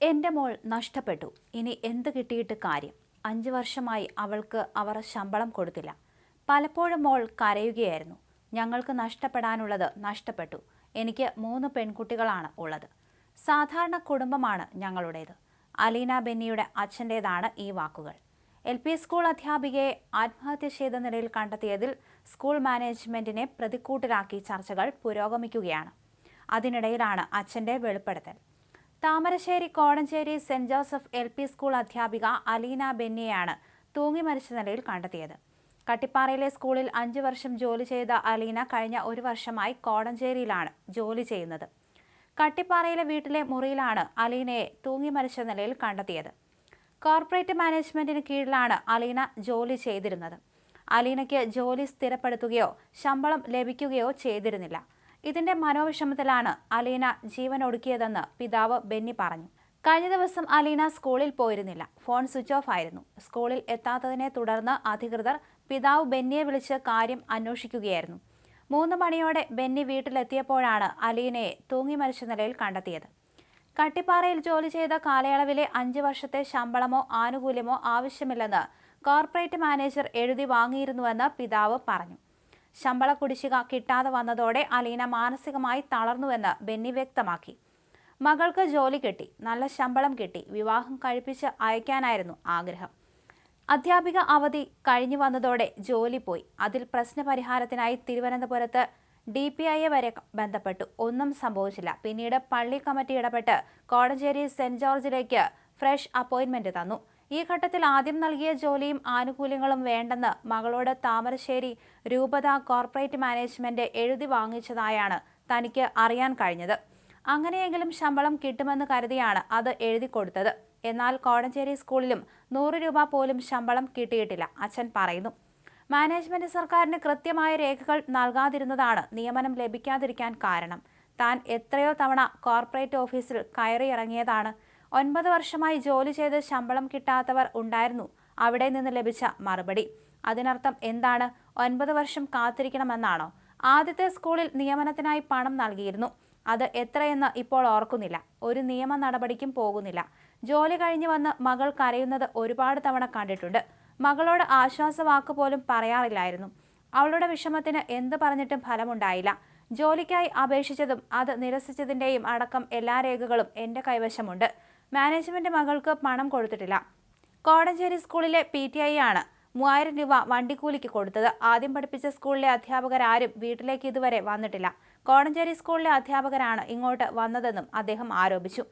എന്റെ മോൾ നഷ്ടപ്പെട്ടു. ഇനി എന്ത് കിട്ടിയിട്ട് കാര്യം? അഞ്ച് വർഷമായി അവൾക്ക് അവർ ശമ്പളം കൊടുത്തില്ല. പലപ്പോഴും മോൾ കരയുകയായിരുന്നു. ഞങ്ങൾക്ക് നഷ്ടപ്പെടാനുള്ളത് നഷ്ടപ്പെട്ടു. എനിക്ക് മൂന്ന് പെൺകുട്ടികളാണ് ഉള്ളത്. സാധാരണ കുടുംബമാണ് ഞങ്ങളുടേത്. അലീന ബെന്നിയുടെ അച്ഛന്റേതാണ് ഈ വാക്കുകൾ. എൽ പി സ്കൂൾ അധ്യാപികയെ ആത്മഹത്യ ചെയ്ത നിലയിൽ കണ്ടെത്തിയതിൽ സ്കൂൾ മാനേജ്മെന്റിനെ പ്രതിക്കൂട്ടിലാക്കി ചർച്ചകൾ പുരോഗമിക്കുകയാണ്. അതിനിടയിലാണ് അച്ഛന്റെ വെളിപ്പെടുത്തൽ. Thamarassery Kodanchery saint Joseph L P school അധ്യാപിക അലീന ബെന്നിയെയാണ് തൂങ്ങി മരിച്ച നിലയിൽ കണ്ടെത്തിയത്. കട്ടിപ്പാറയിലെ സ്കൂളിൽ അഞ്ചു വർഷം ജോലി ചെയ്ത അലീന കഴിഞ്ഞ ഒരു വർഷമായി കോടഞ്ചേരിയിലാണ് ജോലി ചെയ്യുന്നത്. കട്ടിപ്പാറയിലെ വീട്ടിലെ മുറിയിലാണ് അലീനയെ തൂങ്ങി മരിച്ച നിലയിൽ കണ്ടെത്തിയത്. കോർപ്പറേറ്റ് മാനേജ്മെന്റിന് കീഴിലാണ് അലീന ജോലി ചെയ്തിരുന്നത്. അലീനയ്ക്ക് ജോലി സ്ഥിരപ്പെടുത്തുകയോ ശമ്പളം ലഭിക്കുകയോ ചെയ്തിരുന്നില്ല. ഇതിന്റെ മനോവിഷമത്തിലാണ് അലീന ജീവൻ ഒടുക്കിയതെന്ന് പിതാവ് ബെന്നി പറഞ്ഞു. കഴിഞ്ഞ ദിവസം അലീന സ്കൂളിൽ പോയിരുന്നില്ല. ഫോൺ സ്വിച്ച് ഓഫ് ആയിരുന്നു. സ്കൂളിൽ എത്താത്തതിനെ തുടർന്ന് അധികൃതർ പിതാവ് ബെന്നിയെ വിളിച്ച് കാര്യം അന്വേഷിക്കുകയായിരുന്നു. മൂന്ന് മണിയോടെ ബെന്നി വീട്ടിലെത്തിയപ്പോഴാണ് അലീനയെ തൂങ്ങി മരിച്ച നിലയിൽ കണ്ടെത്തിയത്. കട്ടിപ്പാറയിൽ ജോലി ചെയ്ത കാലയളവിലെ അഞ്ച് വർഷത്തെ ശമ്പളമോ ആനുകൂല്യമോ ആവശ്യമില്ലെന്ന് കോർപ്പറേറ്റ് മാനേജർ എഴുതി വാങ്ങിയിരുന്നുവെന്ന് പിതാവ് പറഞ്ഞു. ശമ്പള കുടിശ്ശിക കിട്ടാതെ വന്നതോടെ അലീന മാനസികമായി തളർന്നുവെന്ന് ബെന്നി വ്യക്തമാക്കി. മകൾക്ക് ജോലി കിട്ടി നല്ല ശമ്പളം കിട്ടി വിവാഹം കഴിപ്പിച്ച് അയക്കാനായിരുന്നു ആഗ്രഹം. അധ്യാപിക അവധി കഴിഞ്ഞു വന്നതോടെ ജോലി പോയി. അതിൽ പ്രശ്നപരിഹാരത്തിനായി തിരുവനന്തപുരത്ത് ഡി പി ഐയെ വരെ ബന്ധപ്പെട്ടു. ഒന്നും സംഭവിച്ചില്ല. പിന്നീട് പള്ളി കമ്മിറ്റി ഇടപെട്ട് കോടഞ്ചേരി സെന്റ് ജോർജിലേക്ക് ഫ്രഷ് അപ്പോയിന്റ്മെന്റ് തന്നു. ഈ ഘട്ടത്തിൽ ആദ്യം നൽകിയ ജോലിയും ആനുകൂല്യങ്ങളും വേണ്ടെന്ന് മകളോട് താമരശ്ശേരി രൂപത കോർപ്പറേറ്റ് മാനേജ്മെന്റ് എഴുതി വാങ്ങിച്ചതായാണ് തനിക്ക് അറിയാൻ കഴിഞ്ഞത്. അങ്ങനെയെങ്കിലും ശമ്പളം കിട്ടുമെന്ന് കരുതിയാണ് അത് എഴുതി കൊടുത്തത്. എന്നാൽ കോടഞ്ചേരി സ്കൂളിലും നൂറ് രൂപ പോലും ശമ്പളം കിട്ടിയിട്ടില്ല അച്ഛൻ പറയുന്നു. മാനേജ്മെന്റ് സർക്കാരിന് കൃത്യമായ രേഖകൾ നൽകാതിരുന്നതാണ് നിയമനം ലഭിക്കാതിരിക്കാൻ കാരണം. താൻ എത്രയോ തവണ കോർപ്പറേറ്റ് ഓഫീസിൽ കയറിയിറങ്ങിയതാണ് ഒൻപത് വർഷമായി ജോലി ചെയ്ത് ശമ്പളം കിട്ടാത്തവർ ഉണ്ടായിരുന്നു. അവിടെ നിന്ന് ലഭിച്ച മറുപടി. അതിനർത്ഥം എന്താണ്? ഒൻപത് വർഷം കാത്തിരിക്കണമെന്നാണോ? ആദ്യത്തെ സ്കൂളിൽ നിയമനത്തിനായി പണം നൽകിയിരുന്നു. അത് എത്രയെന്ന് ഇപ്പോൾ ഓർക്കുന്നില്ല. ഒരു നിയമ നടപടിക്കും പോകുന്നില്ല. ജോലി കഴിഞ്ഞു വന്ന് മകൾ കരയുന്നത് ഒരുപാട് തവണ കണ്ടിട്ടുണ്ട്. മകളോട് ആശ്വാസവാക്ക് പോലും പറയാറില്ലായിരുന്നു. അവളുടെ വിഷമത്തിന് എന്ത് പറഞ്ഞിട്ടും ഫലമുണ്ടായില്ല. ജോലിക്കായി അപേക്ഷിച്ചതും അത് നിരസിച്ചതിന്റെയും അടക്കം എല്ലാ രേഖകളും എന്റെ കൈവശമുണ്ട്. മാനേജ്മെന്റ് മകൾക്ക് പണം കൊടുത്തിട്ടില്ല. കോടഞ്ചേരി സ്കൂളിലെ പി ടി ഐ ആണ് മൂവായിരം രൂപ വണ്ടിക്കൂലിക്ക് കൊടുത്തത്. ആദ്യം പഠിപ്പിച്ച സ്കൂളിലെ അധ്യാപകരാരും വീട്ടിലേക്ക് ഇതുവരെ വന്നിട്ടില്ല. കോടഞ്ചേരി സ്കൂളിലെ അധ്യാപകരാണ് ഇങ്ങോട്ട് വന്നതെന്നും അദ്ദേഹം ആരോപിച്ചു.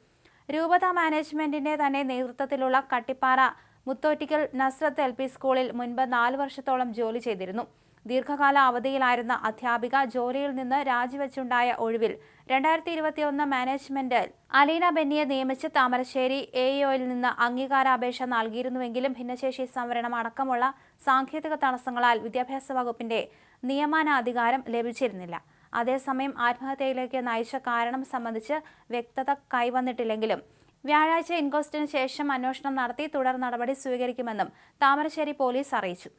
രൂപത മാനേജ്മെന്റിന്റെ തന്നെ നേതൃത്വത്തിലുള്ള കട്ടിപ്പാറ മുത്തോറ്റിക്കൽ നസ്രത്ത് എൽ സ്കൂളിൽ മുൻപ് നാല് വർഷത്തോളം ജോലി ചെയ്തിരുന്നു. ദീർഘകാല അവധിയിലായിരുന്ന അധ്യാപിക ജോലിയിൽ നിന്ന് രാജിവെച്ചുണ്ടായ ഒഴിവിൽ രണ്ടായിരത്തി ഇരുപത്തിയൊന്ന് മാനേജ്മെന്റ് അലീന ബെന്നിയെ നിയമിച്ച് താമരശ്ശേരി എ ഇഒയിൽ നിന്ന് അംഗീകാരാപേക്ഷ നൽകിയിരുന്നുവെങ്കിലും ഭിന്നശേഷി സംവരണം അടക്കമുള്ള സാങ്കേതിക തടസ്സങ്ങളാൽ വിദ്യാഭ്യാസ വകുപ്പിന്റെ നിയമാനാധികാരം ലഭിച്ചിരുന്നില്ല. അതേസമയം ആത്മഹത്യയിലേക്ക് നയിച്ച കാരണം സംബന്ധിച്ച് വ്യക്തത കൈവന്നിട്ടില്ലെങ്കിലും വ്യാഴാഴ്ച ഇൻക്വസ്റ്റിന് ശേഷം അന്വേഷണം നടത്തി തുടർ നടപടി സ്വീകരിക്കുമെന്നും താമരശ്ശേരി പോലീസ് അറിയിച്ചു.